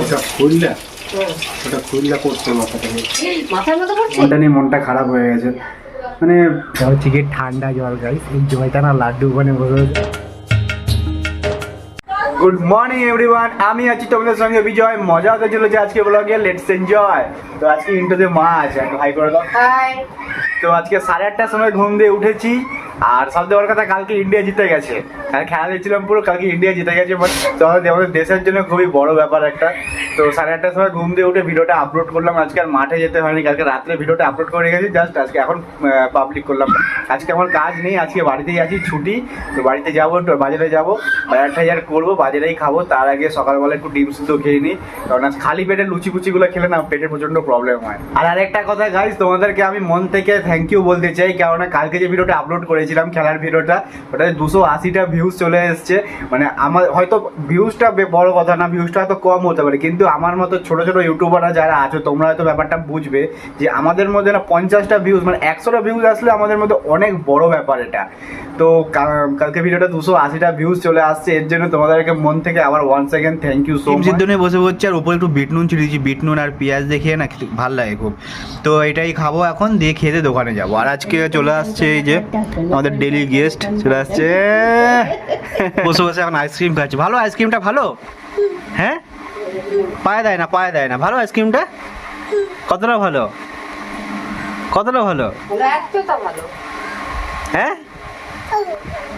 ওটা খুললে ওটা খুললে করছে মাথাটা মাথার মতো মনটা নিয়ে মনটা খারাপ হয়ে গেছে। মানে হচ্ছে কি ঠান্ডা জল গাইস এই জলটা না লাড্ডু ওখানে বসে গুড মর্নিং এভরিওয়ান আমি আছি তোমাদের সঙ্গে বিজয়। মজা হতে চলেছে আজকে ব্লগে লেটস এনজয় তো আজকে ইন্টোতে মা আছে একটু হাই করে দাও। হাই তো আজকে সাড়ে আটটার সময় ঘুম দিয়ে উঠেছি। আর সবথেকে বড় কথা কালকে ইন্ডিয়া জিতে গেছে। আর খেলা দেখছিলাম পুরো, কালকে ইন্ডিয়া জিতে গেছে বাট আমাদের দেশের জন্য খুবই বড় ব্যাপার একটা। তো সাড়ে আটটার সময় ঘুম দিয়ে উঠে ভিডিওটা আপলোড করলাম। আজকে আর মাঠে যেতে হয়নি, কালকে রাত্রে ভিডিওটা আপলোড করে গেছি জাস্ট আজকে এখন পাবলিক করলাম। আজকে আমার কাজ নেই, আজকে বাড়িতেই আছি, ছুটি। তো বাড়িতে যাব, একটু বাজারে যাব। বাজার টাজার করব, বাজারেই খাব। তার আগে সকালবেলা একটু ডিম সিদ্ধ খেয়ে নিই। কারণ খালি পেটে লুচি কুচিগুলো খেলে না পেটের প্রচণ্ড প্রবলেম হয়। আর আরেকটা কথা গাইজ তোমাদেরকে আমি মন থেকে থ্যাংক ইউ বলতে চাই। কেননা কালকে যে ভিডিওটা আপলোড করেছিলাম খেলার ভিডিওটা ওটাতে দুশো আশিটা ভিউজ চলে এসছে। মানে আমার হয়তো ভিউজটা বড় কথা না ভিউজটা হয়তো কম হতে পারে কিন্তু আমার মতো ছোট ছোট ইউটিউবাররা যারা আছো তোমরা হয়তো ব্যাপারটা বুঝবে যে আমাদের মধ্যে না পঞ্চাশটা ভিউজ মানে একশোটা ভিউজ আসলে আমাদের মধ্যে অনেক বড় ব্যাপার এটা। তো কালকে ভিডিওটা দুশো আশিটা ভিউজ চলে আসছে এর জন্য তোমাদেরকে মন থেকে আবার one second thank you so much নিয়ে বসে পড়ছি আর উপরে একটু বিট নুন ছিটিয়েছি বিট নুন আর পেঁয়াজ দেখিয়ে না ভালো লাগে খুব। তো এটাই খাব এখন দিয়ে খেতে দোকানে যাব। আর আজকে চলে আসছে এই যে আমাদের ডেলি গেস্ট চলে আসছে। বসে বসে এখন আইসক্রিম খাচ্ছে। ভালো আইসক্রিমটা ভালো? হ্যাঁ? পায়ে দেয় না পায়ে দেয় না। ভালো আইসক্রিমটা কতটা ভালো? কতটা ভালো। হ্যাঁ?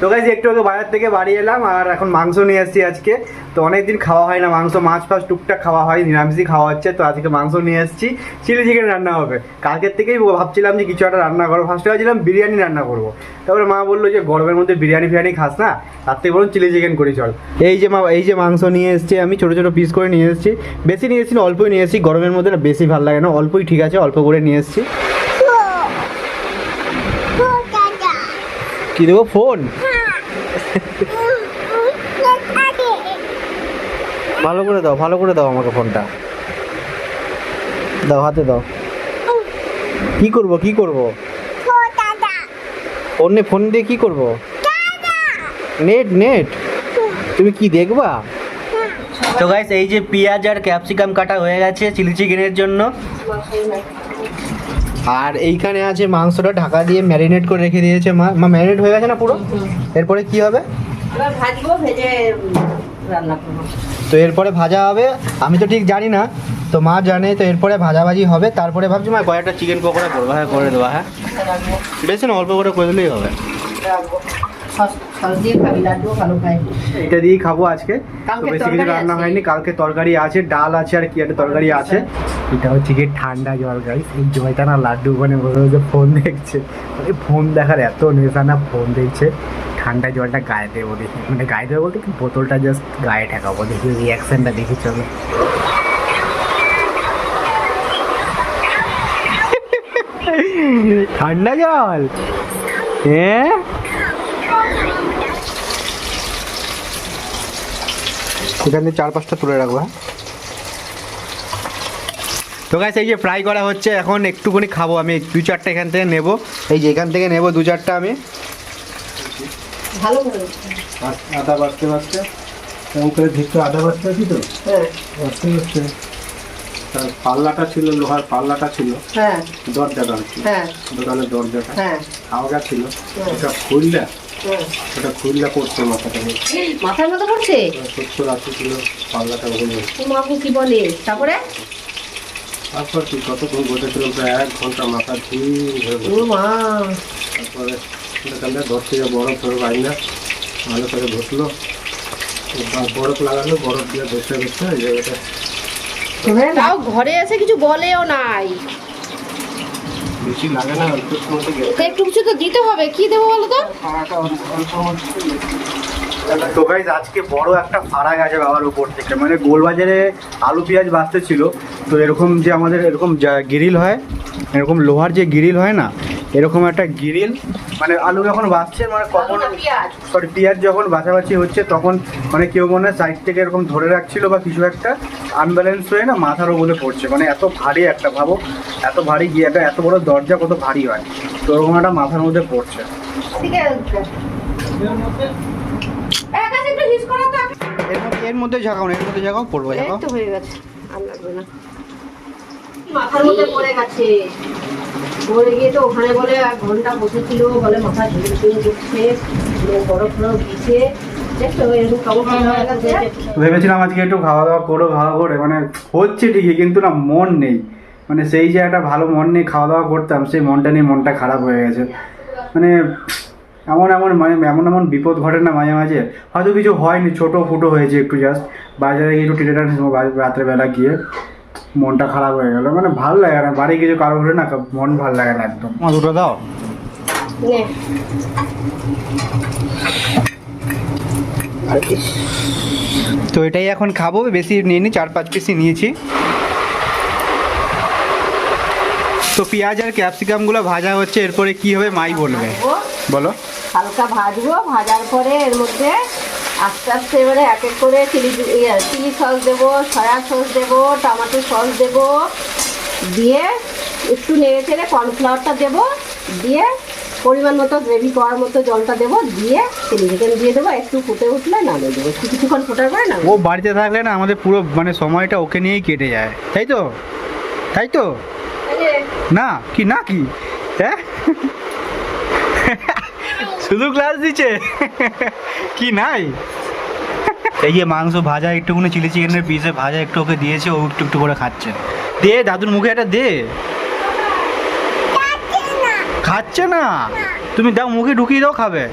তো গাইজ একটু আগে বাজার থেকে বাড়ি এলাম আর এখন মাংস নিয়ে এসেছি আজকে। তো অনেকদিন খাওয়া হয় না মাংস, মাছ ফাছ টুকটাক খাওয়া হয়, নিরামিষই খাওয়া হচ্ছে, তো আজকে মাংস নিয়ে এসেছি। চিলি চিকেন রান্না হবে। কালকের থেকেই ভাবছিলাম যে কিছু একটা রান্না করব। ফার্স্টে ভাবছিলাম বিরিয়ানি রান্না করব। তারপরে মা বলল যে, গরমের মধ্যে বিরিয়ানি ফিরিয়ানি খাস না? তার থেকে বলুন চিলি চিকেন করি, চল। এই যে মা, এই যে মাংস নিয়ে এসেছি আমি, ছোটো ছোটো পিস করে নিয়ে এসেছি। বেশি নিয়ে এসেছি অল্পই নিয়ে এসেছি। গরমের মধ্যে বেশি ভালো লাগে না। অল্পই ঠিক আছে, অল্প করে নিয়ে এসেছি। কি দেবো? ফোন? ভালো করে দাও, ভালো করে দাও আমাকে ফোনটা। দাও, হাতে দাও। কি করব কি করব? অন্য ফোন দিয়ে কি করব? Net net. তুমি কি দেখবা? তো গাইস এই যে পেঁয়াজ আর ক্যাপসিকাম কাটা হয়ে গেছে চিলি চিকেনের জন্য। আর এইখানে আছে মাংসটা ঢাকা দিয়ে ম্যারিনেট করে রেখে দিয়েছে। মা মা ম্যারিনেট হয়ে গেছে না পুরো? এরপরে কি হবে? ভাজবো ভেজে রান্না করব। তো এরপরে ভাজা হবে। আমি তো ঠিক জানি না। তো মা জানে তো এরপরে ভাজাভাজি হবে। তারপরে ভাবছি মা কয়েকটা চিকেন পকোড়া করব। হ্যাঁ করে দেবো হ্যাঁ। বেশি না অল্প করে করে দিলেই হবে। রাখব সস সস দিয়ে খাবি লাড্ডুও ভালো খাই। এটা দিয়েই খাব আজকে। তো বেশি কিছু রান্না হয়নি কালকে তরকারি আছে ডাল আছে আর কি একটা তরকারি আছে। এটা হচ্ছে কি ঠান্ডা জল গাইস এই জলটা না লাড্ডু ওখানে বসে বসে ফোন দেখছে। মানে ফোন দেখার এত নেশা না ফোন দেখছে। ঠান্ডা জলটা গায়ে দেবো দেখি। মানে গায়ে দেবো বলতে কি বোতলটা জাস্ট গায়ে ঠেকাবো দেখি রিয়াকশনটা দেখি চলো। ঠান্ডা জল? হ্যাঁ? এখান থেকে চার পাঁচটা তুলে রাখব হ্যাঁ। তো গাছ এই যে ফ্রাই করা হচ্ছে এখন একটুখানি খাব আমি দু চারটে এখান থেকে নেব। এই যে এখান থেকে নেব দু চারটা আমি। ভালো আদা বাড়তে বাড়তে এরকম করে ভিতরে আদা বাড়তে আছি তো? হ্যাঁ। বাড়তে বাড়তে। তার পাল্লাটা ছিল লোহার পাল্লাটা ছিল। হ্যাঁ। দরজাটা আর কি হ্যাঁ। দোকানের দরজাটা। হ্যাঁ। হাওয়া ছিল। ওটা খুললে হ্যাঁ। ওটা খুললে পড়ছে মাথাটা মাথার মতো পড়ছে? সত্য রাত্রি ছিল পাল্লাটা ওখানে মাপু কি বলে? তারপরে? তারপর কি কতক্ষণ বসেছিলাম প্রায় এক ঘণ্টা মাথা ধুই হয়ে মা। তারপরে এখানটা ঘর থেকে বরফ ফরফ আই না? ভালো করে বসল। বরফ লাগালো বরফ দিয়ে বসে বসে ঘরে এসে কিছু বলেও নাই। বেশি লাগে না অল্প গেছে একটু কিছু তো দিতে হবে কি দেবো বলো তো? তো গাইজ আজকে বড় একটা ফাড়া আছে বাবার উপর থেকে। মানে গোলবাজারে আলু পেঁয়াজ বাঁচতে ছিল। তো এরকম যে আমাদের এরকম গিরিল হয় এরকম লোহার যে গিরিল হয় না এরকম একটা গিরিল মানে আলু যখন বাঁচছে মানে কখন সরি পেঁয়াজ যখন বাছাবাছি হচ্ছে তখন মানে কেউ মনে হয় সাইড থেকে এরকম ধরে রাখছিল বা কিছু একটা আনব্যালেন্স হয়ে না মাথার ওপরে পড়ছে। মানে এত ভারী একটা ভাবো এত ভারী গিয়ে একটা এত বড় দরজা কত ভারী হয়। তো ওরকম একটা মাথার মধ্যে পড়ছে। ঠিক আছে এক আছে একটু হিস করো তো। এর মধ্যে ঝাঁকাও না এর মধ্যে ঝাঁকাও পড়ব ঝাঁকাও হয়ে গেছে। আর লাগবে না। মাথার মধ্যে পড়ে গেছে। গিয়ে তো ওখানে বলে এক ঘণ্টা বসেছিল বলে মাথা বরফ ভেবেছিলাম আজকে একটু খাওয়া দাওয়া করো ভালো করে মানে হচ্ছে ঠিকই, কিন্তু না, মন নেই। মানে সেই যে একটা ভালো মন নিয়ে খাওয়া দাওয়া করতাম, সেই মনটা নিয়ে মনটা খারাপ হয়ে গেছে। মানে এমন এমন মানে এমন এমন বিপদ ঘটে না মাঝে মাঝে। হয়তো কিছু হয়নি, ছোটো ফুটো হয়েছে একটু জাস্ট বাজারে গিয়ে একটু টেনে রাত্রেবেলা গিয়ে। মনটা খারাপ হয়ে গেল। মানে ভালো লাগে না বাড়ি কিছু কারও হলে না মন ভালো লাগে না একদম। দুটো দাও। তো এটাই এখন খাব বেশি নিয়ে নি চার পাঁচ পিসই নিয়েছি। তো পেঁয়াজ আর ক্যাপসিকামগুলো ভাজা হচ্ছে এরপরে কি হবে মাই বলবে? বলো। হালকা ভাজবো ভাজার পরে এর মধ্যে আস্তে আস্তে এবারে এক এক করে চিলি চিলি সস দেবো সয়া সস দেবো টমেটো সস দেবো। দিয়ে একটু নেড়ে চেড়ে কর্নফ্লাওয়ারটা দেবো। দিয়ে পরিমাণ মতো গ্রেভি করার মতো জলটা দেবো। দিয়ে চিলি চিকেন দিয়ে দেবো। একটু ফুটে উঠলে নামিয়ে দেবো। একটু কিছুক্ষণ ফোটার পরে না ও বাড়িতে থাকলে না আমাদের পুরো মানে সময়টা ওকে নিয়েই কেটে যায়। তাই তো? তাই তো? না কি না কি? হ্যাঁ? শুধু ক্লাস দিচ্ছে? কি নাই? এই যে মাংস ভাজা একটুখানি চিলি চিকেনের পিসে ভাজা একটু ওকে দিয়েছে ও একটু একটু করে খাচ্ছে। দে দাদুর মুখে একটা দে। খাচ্ছে না? তুমি দাও মুখে ঢুকিয়ে দাও খাবে।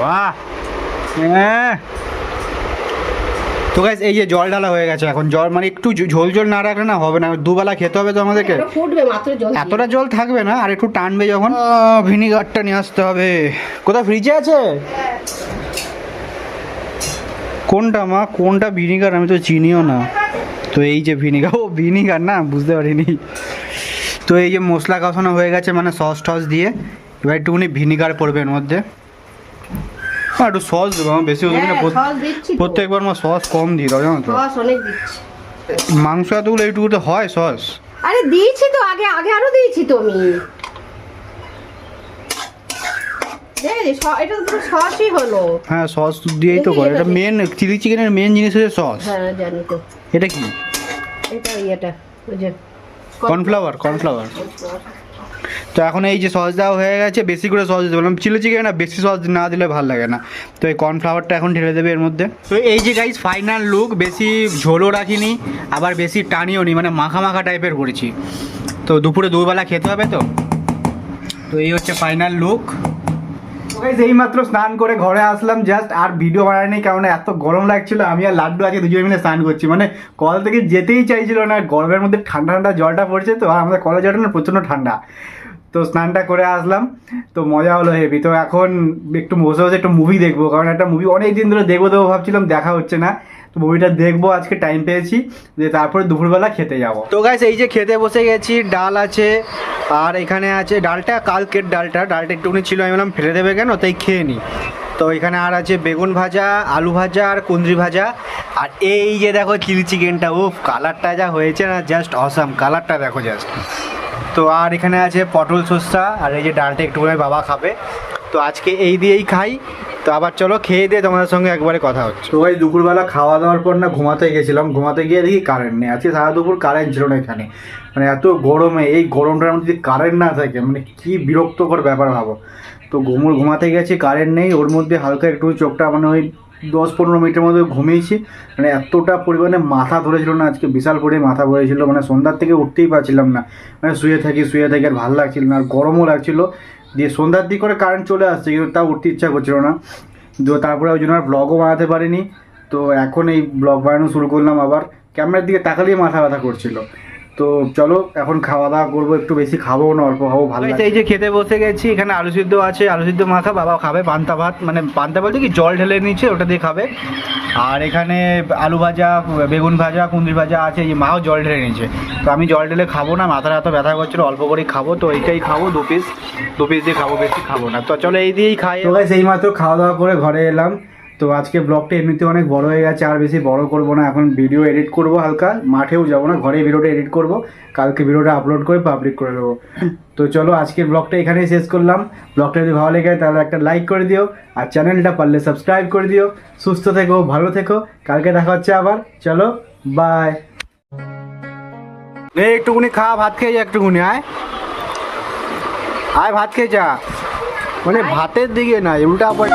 বাহ হ্যাঁ। তো গাইস এই যে জল ঢালা হয়ে গেছে এখন জল মানে একটু ঝোল ঝোল না রাখলে না হবে না দুবেলা খেতে হবে তো আমাদেরকে। আরও ফুটবে মাত্র জল এতটা জল থাকবে না আর একটু টানবে যখন। ভিনিগারটা নিয়ে আসতে হবে। কোথায় ফ্রিজে আছে? কোনটা মা? কোনটা ভিনিগার? আমি তো চিনিও না। তো এই যে ভিনিগার ও ভিনিগার না বুঝতে পারিনি। তো এই যে মশলা কষানো হয়ে গেছে মানে সস টস দিয়ে। এবার একটুখানি ভিনিগার পড়বে এর মধ্যে। একটু সস দেবো আমার বেশি ওদের না হ্যাঁ। প্রত্যেকবার আমার সস কম দিই দাও জানো তো? সস অনেক দিচ্ছি। মাংস এতগুলো এইটুকুতে হয় সস? আরে দিয়েছি তো আগে আগে আরও দিয়েছি তো আমি। এটা তো সসই হলো। হ্যাঁ সস দিয়েই তো করে। এটা মেন চিলি চিকেনের মেন জিনিস হচ্ছে সস। হ্যাঁ জানি তো। এটা কি? এটা যে কর্নফ্লাওয়ার কর্নফ্লাওয়ার তো এখন এই যে সস দেওয়া হয়ে গেছে, বেশি করে সস দিতে বললাম। চিলি চিকেন না, বেশি সস না দিলে ভালো লাগে না। তো এই কর্নফ্লাওয়ারটা এখন ঢেলে দেবে এর মধ্যে। তো এই যে গাইজ ফাইনাল লুক বেশি ঝোলও রাখিনি, আবার বেশি টানিও নি মানে মাখা মাখা টাইপের করেছি। তো দুপুরে দুবেলা খেতে হবে তো? তো এই হচ্ছে ফাইনাল লুক এই মাত্র স্নান করে ঘরে আসলাম জাস্ট আর ভিডিও বানায়নি কারণ এত গরম লাগছিল, আমি আর লাড্ডু আজকে দুজনে মিলে স্নান করছি। মানে কল থেকে যেতেই চাইছিল না, গরমের মধ্যে ঠান্ডা ঠান্ডা জলটা পড়ছে তো, আর আমাদের কলের জলটা না, প্রচণ্ড ঠান্ডা। তো স্নানটা করে আসলাম। তো মজা হলো হেভি। তো এখন একটু বসে বসে একটু মুভি দেখব। কারণ একটা মুভি অনেক দিন ধরে দেখব দেবো ভাবছিলাম দেখা হচ্ছে না। তো মুভিটা দেখব, আজকে টাইম পেয়েছি। যে তারপরে দুপুরবেলা খেতে যাব। তো গাইস এই যে খেতে বসে গেছি, ডাল আছে, আর এখানে আছে ডালটা, কালকের ডালটা। ডালটা একটুখানি ছিল, আমি বললাম, ফেলে দেবে কেন? তাই খেয়ে নি। তো এখানে আর আছে বেগুন ভাজা, আলু ভাজা, আর কুঁদরি ভাজা। আর এই যে দেখো চিলি চিকেনটা ও কালারটা যা হয়েছে না জাস্ট অসাম কালারটা দেখো জাস্ট তো আর এখানে আছে পটল সস্তা, আর এই যে ডালটা একটুখানি বাবা খাবে। তো আজকে এই দিয়েই খাই। তো আবার চলো খেয়ে দিয়ে তোমাদের সঙ্গে একবারে কথা হচ্ছে। তো ওই দুপুরবেলা খাওয়া দাওয়ার পর না ঘুমাতে গেছিলাম। ঘুমাতে গিয়ে দেখি কারেন্ট নেই। আজকে সারা দুপুর কারেন্ট ছিল না এখানে। মানে এত গরমে, এই গরমটার মধ্যে যদি কারেন্ট না থাকে মানে কি বিরক্তকর ব্যাপার ভাবো। তো ঘুমুর ঘুমাতে গেছি কারেন্ট নেই। ওর মধ্যে হালকা একটু চোখটা মানে ওই দশ পনেরো মিনিটের মধ্যে ঘুমিয়েছি। মানে এতটা পরিমাণে মাথা ধরেছিল না, আজকে বিশাল পরিমাণে মাথা ধরেছিল মানে সন্ধ্যার থেকে উঠতেই পারছিলাম না। মানে শুয়ে থাকি শুয়ে থাকি, আর ভালো লাগছিল না, আর গরমও লাগছিল। দিয়ে সন্ধ্যার দিক করে কারেন্ট চলে আসছে, কিন্তু তাও উঠতে ইচ্ছা করছিল না। তো তারপরে ওই জন্য আর ব্লগও বানাতে পারিনি। তো এখন এই ব্লগ বানানো শুরু করলাম আবার। ক্যামেরার দিকে তাকালেই মাথা ব্যথা করছিল। তো চলো এখন খাওয়া দাওয়া করব একটু বেশি খাব না অল্প খাব ভালো এই যে- খেতে বসে গেছি এখানে আলু সিদ্ধ আছে আলু সিদ্ধ মাখা বাবা খাবে পান্তা ভাত মানে পান্তা বলতে কি জল ঢেলে নিচ্ছে ওটা দিয়ে খাবে। আর এখানে আলু ভাজা বেগুন ভাজা কুঁদরি ভাজা আছে এই মাও জল ঢেলে নিচ্ছে তো আমি জল ঢেলে খাব না মাথার এত ব্যথা করছিল অল্প করেই খাব তো এইটাই খাব দু পিস দু পিস দিয়ে খাব বেশি খাব না। তো চলো এই দিয়েই খাই। এই মাত্র খাওয়া দাওয়া করে ঘরে এলাম। তো আজকে ব্লগটা এমনিতে অনেক বড় হয়ে গেছে আর বেশি বড় করব না। এখন ভিডিও এডিট করব হালকা মাঠেও যাব না ঘরে ভিডিওটা এডিট করব। কালকে ভিডিওটা আপলোড করে পাবলিক করে দেবো। তো চলো আজকের ব্লগটা এখানেই শেষ করলাম। ব্লগটা যদি ভালো লেগে তাহলে একটা লাইক করে দিও আর চ্যানেলটা পারলে সাবস্ক্রাইব করে দিও। সুস্থ থেকো ভালো থেকো। কালকে দেখা হচ্ছে আবার। চলো বাই এই একটুকুনি খা ভাত খেয়ে যা একটুকুনি আয়। আয় ভাত খেয়ে যা। মানে ভাতের দিকে না উল্টা পড়ে